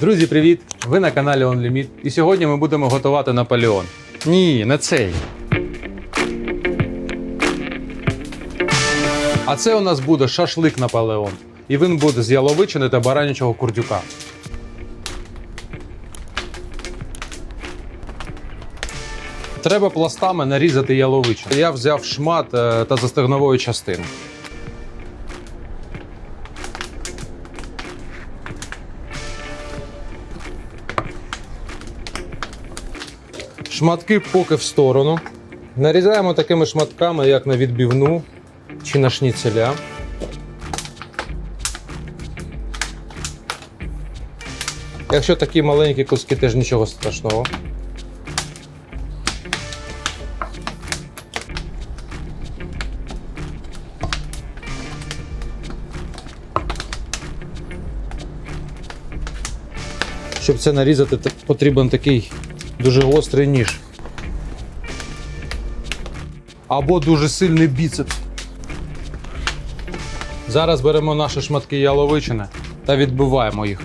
Друзі, привіт! Ви на каналі OnLimit. І сьогодні ми будемо готувати Наполеон. Ні, не цей. А це у нас буде шашлик Наполеон. І він буде з яловичини та баранячого курдюка. Треба пластами нарізати яловичину. Я взяв шмат е, та застигнової частини. Шматки поки в сторону. Нарізаємо такими шматками, як на відбівну чи на шніцеля. Якщо такі маленькі куски, теж нічого страшного. Щоб це нарізати, потрібен такий дуже гострий ніж. Або дуже сильний біцепс. Зараз беремо наші шматки яловичини та відбиваємо їх.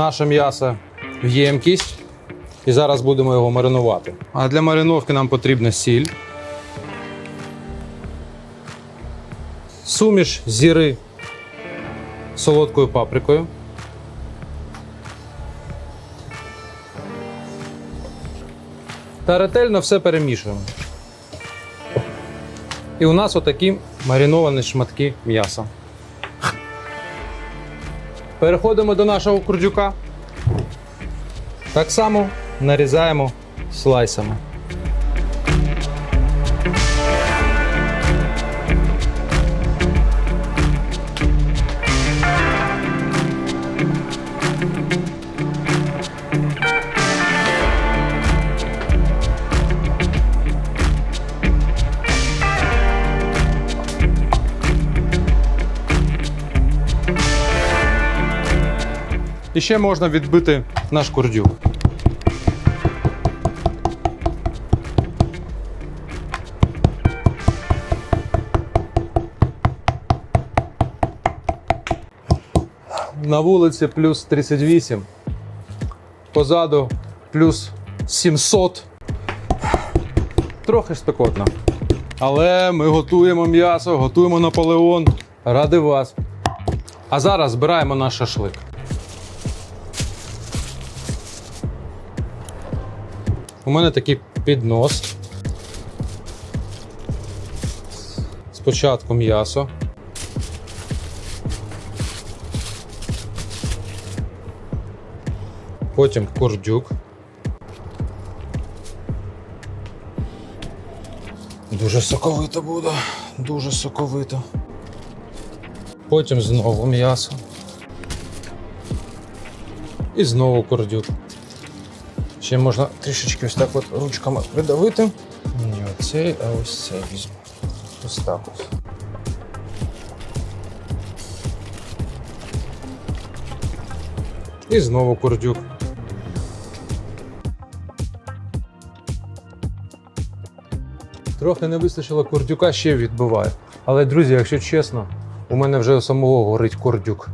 Наше м'ясо в ємкість. І зараз будемо його маринувати. А для мариновки нам потрібна сіль. Суміш зіри з солодкою паприкою. Та ретельно все перемішуємо. І у нас отакі мариновані шматки м'яса. Переходимо до нашого курдюка. Так само нарізаємо слайсами. Ще можна відбити наш курдюк. На вулиці плюс 38. Позаду плюс 700. Трохи спекотно. Але ми готуємо м'ясо, готуємо Наполеон. Ради вас. А зараз збираємо наш шашлик. У мене такий піднос. Спочатку м'ясо. Потім курдюк. Дуже соковито буде, дуже соковито. Потім знову м'ясо. І знову курдюк. Ще можна трішечки ось так от ручками придавити. Не оцей, а ось цей візьму. Ось так ось. І знову курдюк. Трохи не вистачило курдюка, ще відбиваю. Але, друзі, якщо чесно, у мене вже самого горить курдюк.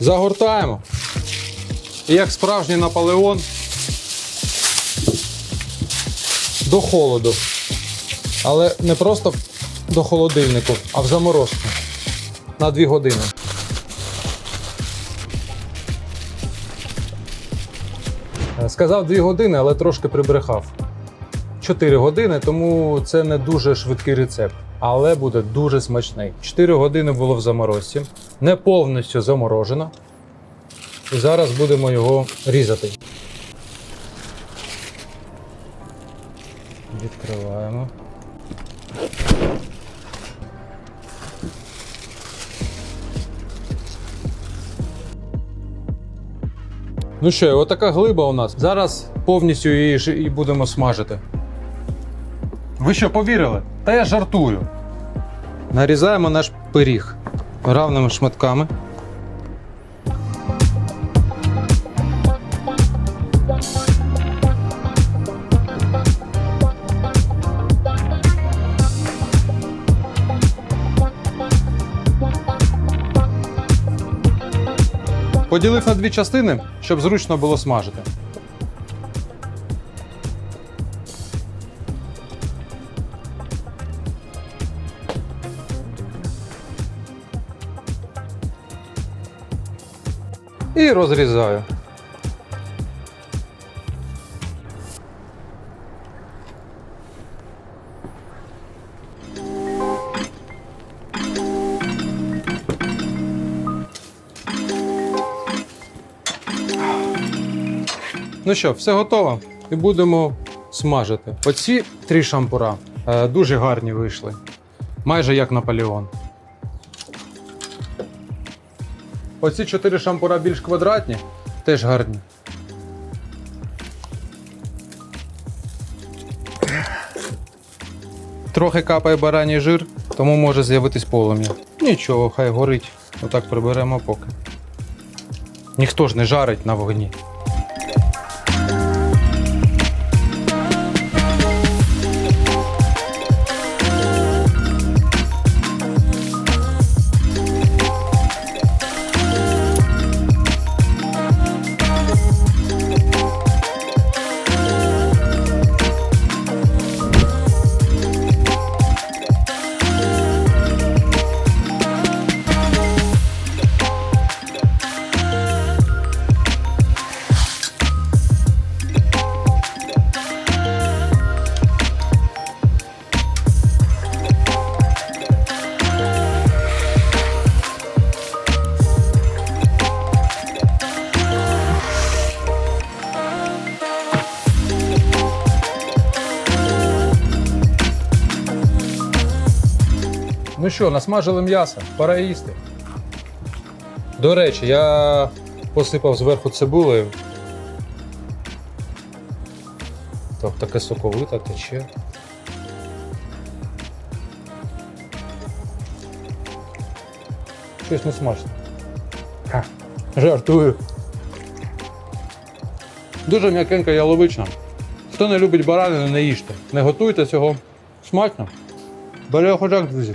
Загортаємо. І як справжній Наполеон до холоду. Але не просто до холодильнику, а в заморозку. На 2 години. Е, Сказав 2 години, але трошки прибрехав. 4 години, тому це не дуже швидкий рецепт, але буде дуже смачний. 4 години було в заморозці, не повністю заморожено. І зараз будемо його різати. Відкриваємо. Ну що, отака глиба у нас. Зараз повністю її і будемо смажити. Ви що, повірили? Та я жартую. Нарізаємо наш пиріг равними шматками. Поділив на дві частини, щоб зручно було смажити. І розрізаю. Ну що, все готово. І будемо смажити. Оці три шампура е, дуже гарні вийшли. Майже як Наполеон. Оці чотири шампура більш квадратні, теж гарні. Трохи капає бараній жир, тому може з'явитись полум'я. Нічого, хай горить. Отак приберемо поки. Ніхто ж не жарить на вогні. Ну що, насмажили м'ясо, пора їсти. До речі, я посипав зверху цибулею. Так, таке соковите тече. Щось не смачно. Ха, жартую. Дуже м'якенька яловична. Хто не любить баранину, не їжте. Не готуйте цього смачно. Бере хожак, друзі.